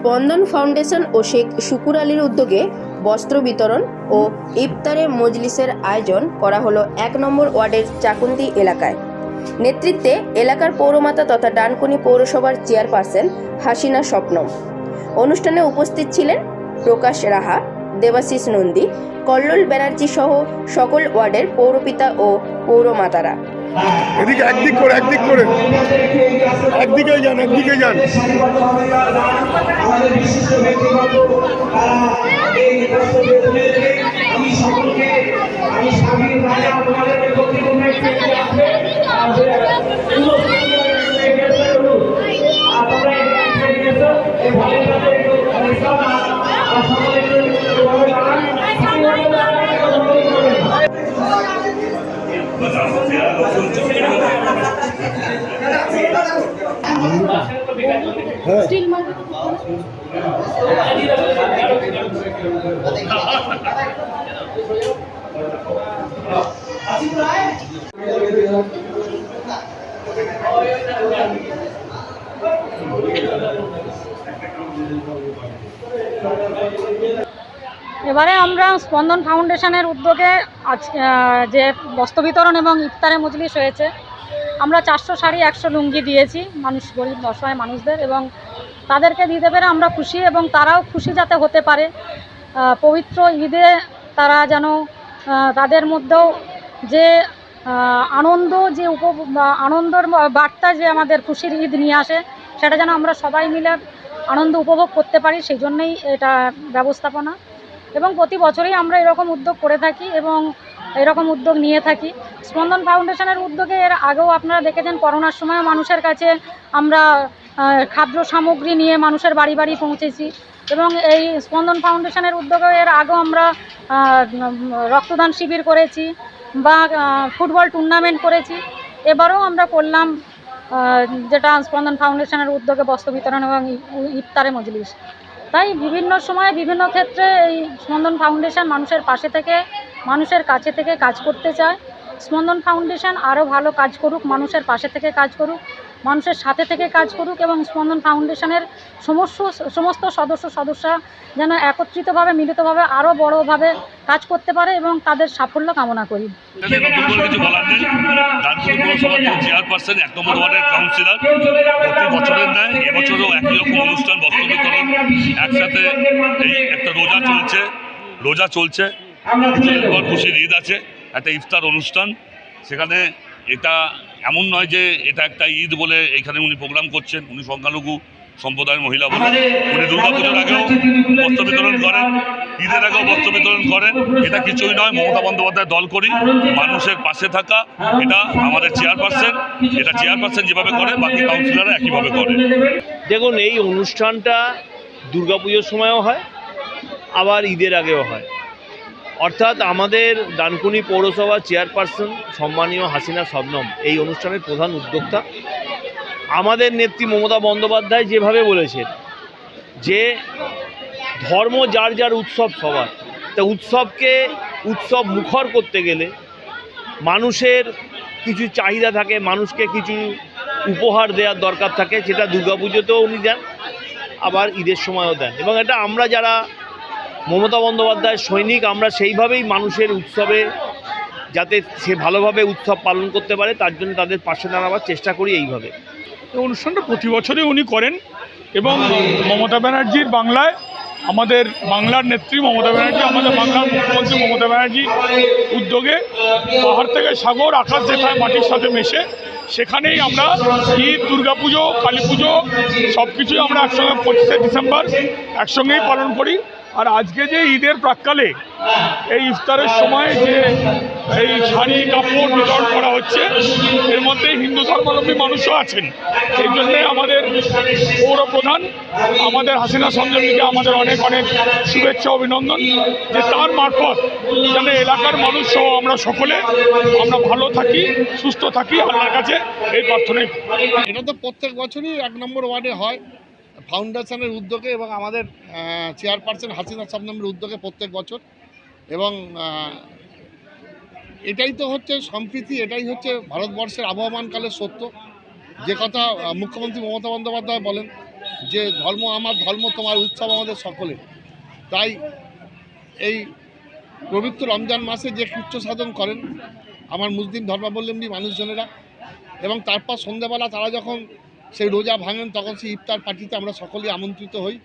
স্পন্দন ফাউন্ডেশন ও শেখ শুকুর আলীর উদ্যোগে বস্ত্র বিতরণ ও ইফতারে মজলিসের আয়োজন করা হলো এক নম্বর ওয়ার্ডের চাকুন্দি এলাকায়। নেতৃত্বে এলাকার পৌরমাতা তথা ডানকুনি পৌরসভার চেয়ারপারসন হাসিনা স্বপ্নম অনুষ্ঠানে উপস্থিত ছিলেন প্রকাশ রাহা, দেবাশিস নন্দী, কল্লোল ব্যানার্জি সহ সকল ওয়ার্ডের পৌরপিতা ও পৌরমাতারা। এদিকে একদিক করে একদিক করে। একদিকে যান একদিকে যান। ব্যক্তিগত তারা এবারে আমরা স্পন্দন ফাউন্ডেশনের উদ্যোগে আজ যে বস্ত্র বিতরণ এবং ইফতারে মজলিস হয়েছে, আমরা চারশো শাড়ি, একশো লুঙ্গি দিয়েছি, মানুষ গরিব অসহায় মানুষদের, এবং তাদেরকে দিতে পেরে আমরা খুশি এবং তারাও খুশি যাতে হতে পারে। পবিত্র ঈদে তারা যেন তাদের মধ্যেও যে আনন্দ, যে উপ আনন্দর বার্তা যে আমাদের খুশির ঈদ নিয়ে আসে, সেটা যেন আমরা সবাই মিলে আনন্দ উপভোগ করতে পারি, সেই জন্যেই এটা ব্যবস্থাপনা। এবং প্রতি বছরই আমরা এরকম উদ্যোগ করে থাকি এবং এরকম উদ্যোগ নিয়ে থাকি। স্পন্দন ফাউন্ডেশনের উদ্যোগে এর আগেও আপনারা দেখেছেন করোনার সময় মানুষের কাছে আমরা খাদ্য সামগ্রী নিয়ে মানুষের বাড়ি বাড়ি পৌঁছেছি এবং এই স্পন্দন ফাউন্ডেশনের উদ্যোগে এর আগেও আমরা রক্তদান শিবির করেছি বা ফুটবল টুর্নামেন্ট করেছি। এবারও আমরা করলাম যেটা স্পন্দন ফাউন্ডেশনের উদ্যোগে বস্ত্র বিতরণ এবং ইফতারে মজলিস। তাই বিভিন্ন সময়ে বিভিন্ন ক্ষেত্রে এই স্পন্দন ফাউন্ডেশন মানুষের পাশে থেকে, মানুষের কাছে থেকে কাজ করতে চায়। স্পন্দন ফাউন্ডেশন আরও ভালো কাজ করুক মানুষের পাশে থেকে কাজ করুক মানুষের সাথে থেকে কাজ করুক এবং স্পন্দন ফাউন্ডেশনের সমস্ত সমস্ত সদস্য সদস্যরা যেন একত্রিতভাবে মিলিতভাবে আরও বড়োভাবে কাজ করতে পারে এবং তাদের সাফল্য কামনা করি। একসাথে একটা রোজা চলছে রোজা চলছে। খুশির ঈদ আছে। একটা ইফতার অনুষ্ঠান। সেখানে এটা এমন নয় যে এটা একটা ঈদ বলে এখানে উনি প্রোগ্রাম করছেন উনি সংখ্যালঘু সম্প্রদায়ের মহিলা বলে। উনি দুর্গাপুজোর আগেও বস্ত্র বিতরণ করেন ঈদের আগেও বস্ত্র বিতরণ করেন। এটা কিছুই নয় মমতা বন্দ্যোপাধ্যায় দল করি মানুষের পাশে থাকা এটা আমাদের চেয়ারপারসন। এটা চেয়ারপারসন যেভাবে করে বাকি কাউন্সিলররা একইভাবে করে। দেখুন এই অনুষ্ঠানটা দুর্গাপুজোর সময়ও হয় আবার ঈদের আগেও হয়। অর্থাৎ আমাদের ডানকুনি পৌরসভা চেয়ারপারসন সম্মানীয় হাসিনা শবনম, এই অনুষ্ঠানের প্রধান উদ্যোক্তা। আমাদের নেত্রী মমতা বন্দ্যোপাধ্যায় যেভাবে বলেছেন যে ধর্ম যার যার উৎসব সবার। তা উৎসবকে উৎসব মুখর করতে গেলে মানুষের কিছু চাহিদা থাকে, মানুষকে কিছু উপহার দেওয়ার দরকার থাকে যেটা দুর্গাপুজোতেও উনি দেন, আবার ঈদের সময়ও দেন। এবং এটা আমরা যারা মমতা বন্দ্যোপাধ্যায় সৈনিক, আমরা সেইভাবেই মানুষের উৎসবে যাতে সে ভালোভাবে উৎসব পালন করতে পারে, তার জন্য তাদের পাশে দাঁড়াবার চেষ্টা করি এইভাবে। এই অনুষ্ঠানটা প্রতি বছরই উনি করেন এবং মমতা ব্যানার্জির বাংলায় আমাদের বাংলার নেত্রী মমতা ব্যানার্জি, আমাদের বাংলার মুখ্যমন্ত্রী মমতা ব্যানার্জি উদ্যোগে পাহাড় থেকে সাগর, আকাশ যেখানে মাটির সাথে মেশে, সেখানেই আমরা ঈদ, দুর্গাপুজো কালী পুজো সব কিছুই আমরা একসঙ্গে পঁচিশে ডিসেম্বর একসঙ্গেই পালন করি। আর আজকে যে ঈদের প্রাক্কালে এই ইফতারের সময় যে এই শাড়ি, কাপড় বিতরণ করা হচ্ছে, এর মধ্যে হিন্দু ধর্মাবলম্বী মানুষও আছেন। এই জন্যে আমাদের পৌর প্রধান আমাদের হাসিনা সঞ্জীবনীকে আমাদের অনেক অনেক শুভেচ্ছা, অভিনন্দন যে তার মারফত যেন এলাকার মানুষ সহ আমরা সকলে আমরা ভালো থাকি, সুস্থ থাকি, আল্লাহর কাছে এই প্রার্থনাই এটা তো প্রত্যেক বছরই এক নম্বর ওয়ার্ডে হয়। ফাউন্ডেশনের উদ্যোগে এবং আমাদের চেয়ারপারসন হাসিনা সাবনামের উদ্যোগে প্রত্যেক বছর। এবং এটাই তো হচ্ছে সম্প্রীতি, এটাই হচ্ছে ভারতবর্ষের আবহমানকালের সত্য। যে কথা মুখ্যমন্ত্রী মমতা বন্দ্যোপাধ্যায় বলেন যে, ধর্ম আমার, ধর্ম তোমার, উৎসব আমাদের সকলে তাই এই পবিত্র রমজান মাসে যে কৃচ্ছ সাধন করেন আমার মুসলিম ধর্মাবলম্বী মানুষজনেরা এবং তারপর সন্ধ্যাবেলা তারা যখন সেই রোজা ভাঙেন তখন সেই ইফতার পার্টিতে আমরা সকলেই আমন্ত্রিত হই।